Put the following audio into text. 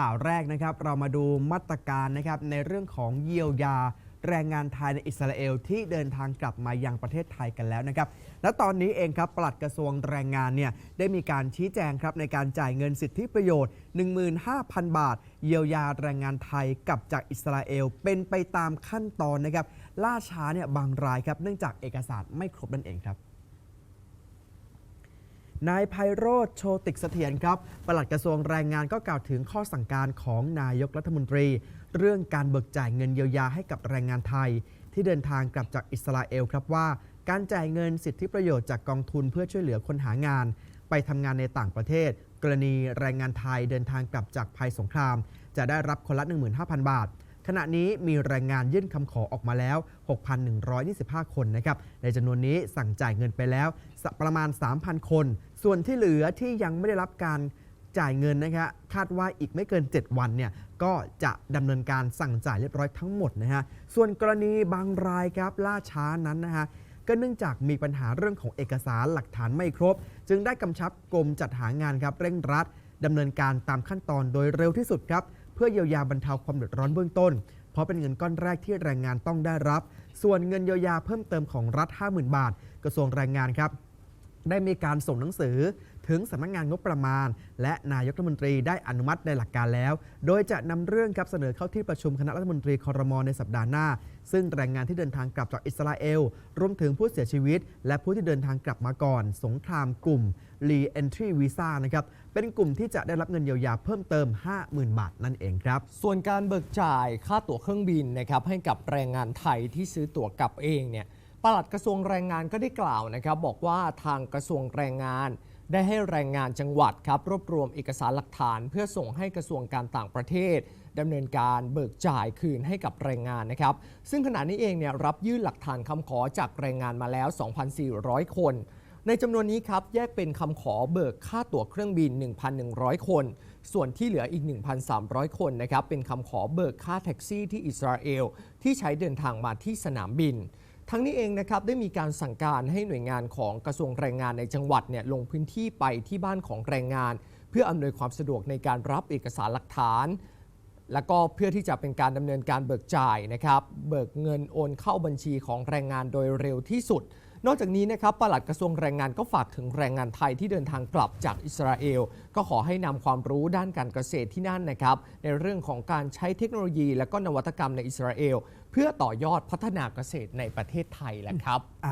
ข่าวแรกนะครับ เรามาดูมาตรการนะครับในเรื่องของเยียวยา แรงงานไทยในอิสราเอลที่เดินทางกลับมายังประเทศไทยกันแล้วนะครับ และตอนนี้เองครับปลัดกระทรวงแรงงานเนี่ยได้มีการชี้แจงครับในการจ่ายเงินสิทธิประโยชน์ 15,000 บาท เยียวยาแรงงานไทยกลับจากอิสราเอลเป็นไปตามขั้นตอนนะครับล่าช้าเนี่ยบางรายครับเนื่องจากเอกสารไม่ครบนั่นเองครับ นายไพโรธโชติกเสถียรครับปลัดกระทรวงแรงงานก็กล่าวถึงข้อสั่งการของนายกรัฐมนตรี เรื่องการเบิกจ่ายเงินเยียวยาให้กับแรงงานไทย ที่เดินทางกลับจากอิสราเอลครับว่า การจ่ายเงินสิทธิประโยชน์จากกองทุนเพื่อช่วยเหลือคนหางาน ไปทำงานในต่างประเทศ กรณีแรงงานไทยเดินทางกลับจากภัยสงคราม จะได้รับคนละ 15,000 บาท ขณะนี้มีแรงงานยื่นคำขอออกมาแล้ว 6,125 คนนะครับ ในจำนวนนี้สั่งจ่ายเงินไปแล้วประมาณ 3,000 คน ส่วนที่เหลือที่ยังไม่ได้รับการจ่ายเงินนะครับคาดว่าอีกไม่เกิน 7 วันเนี่ยก็จะดำเนินการสั่งจ่ายเรียบร้อยทั้งหมดนะฮะส่วนกรณีบางรายครับล่าช้านั้นนะฮะก็เนื่องจากมีปัญหาเรื่องของเอกสารหลักฐานไม่ครบ จึงได้กำชับกรมจัดหางานครับเร่งรัดดำเนินการตามขั้นตอนโดยเร็วที่สุดครับ พื่อเยียวยาบรรเทาความเดือดร้อนเบื้องต้น เพราะเป็นเงินก้อนแรกที่แรงงานต้องได้รับ ส่วนเงินเยียวยาเพิ่มเติมของรัฐ 50,000 บาท กระทรวงแรงงานครับได้มีการส่งหนังสือ ถึงสำนักงานงบประมาณ และนายกรัฐมนตรีได้อนุมัติในหลักการแล้ว โดยจะนำเรื่องครับเสนอเข้าที่ประชุมคณะรัฐมนตรีคอรมอในสัปดาห์หน้า ซึ่งแรงงานที่เดินทางกลับจากอิสราเอล รวมถึงผู้เสียชีวิต และผู้ที่เดินทางกลับมาก่อน สงครามกลุ่ม Re-entry Visa นะครับ เป็นกลุ่มที่จะได้รับเงินเยียวยาเพิ่มเติม 50,000 บาทนั่นเองครับ ส่วนการเบิกจ่ายค่าตั๋วเครื่องบินนะครับให้กับแรงงานไทยที่ซื้อตั๋วกลับเองเนี่ยปลัดกระทรวงแรงงานก็ได้กล่าวนะครับ บอกว่าทางกระทรวงแรงงาน ได้ให้แรงงานจังหวัดครับรวบรวมเอกสารหลักฐาน เพื่อส่งให้กระทรวงการต่างประเทศดำเนินการเบิกจ่ายคืนให้กับแรงงานนะครับ ซึ่งขณะนี้เองเนี่ยรับยื่นหลักฐานคำขอจากแรงงานมาแล้ว 2,400 คน ในจำนวนนี้ครับแยกเป็นคำขอเบิกค่าตั๋วเครื่องบิน 1,100 คน ส่วนที่เหลืออีก 1,300 คนนะครับเป็นคำขอเบิกค่าแท็กซี่ที่อิสราเอลที่ใช้เดินทางมาที่สนามบิน ทั้งนี้เองนะครับได้มีการสั่งการให้หน่วยงานของกระทรวงแรงงานในจังหวัดเนี่ยลงพื้นที่ไปที่บ้านของแรงงาน เพื่ออำนวยความสะดวกในการรับเอกสารหลักฐาน และก็เพื่อที่จะเป็นการดำเนินการเบิกจ่ายนะครับ เบิกเงินโอนเข้าบัญชีของแรงงานโดยเร็วที่สุด นอกจากนี้นะครับปลัดกระทรวงแรงงานก็ฝากถึงแรงงานไทยที่เดินทางกลับจากอิสราเอล ก็ขอให้นำความรู้ด้านการเกษตรที่นั่นนะครับ ในเรื่องของการใช้เทคโนโลยี และก็นวัตกรรมในอิสราเอล เพื่อต่อยอดพัฒนาเกษตรในประเทศไทยแหละครับ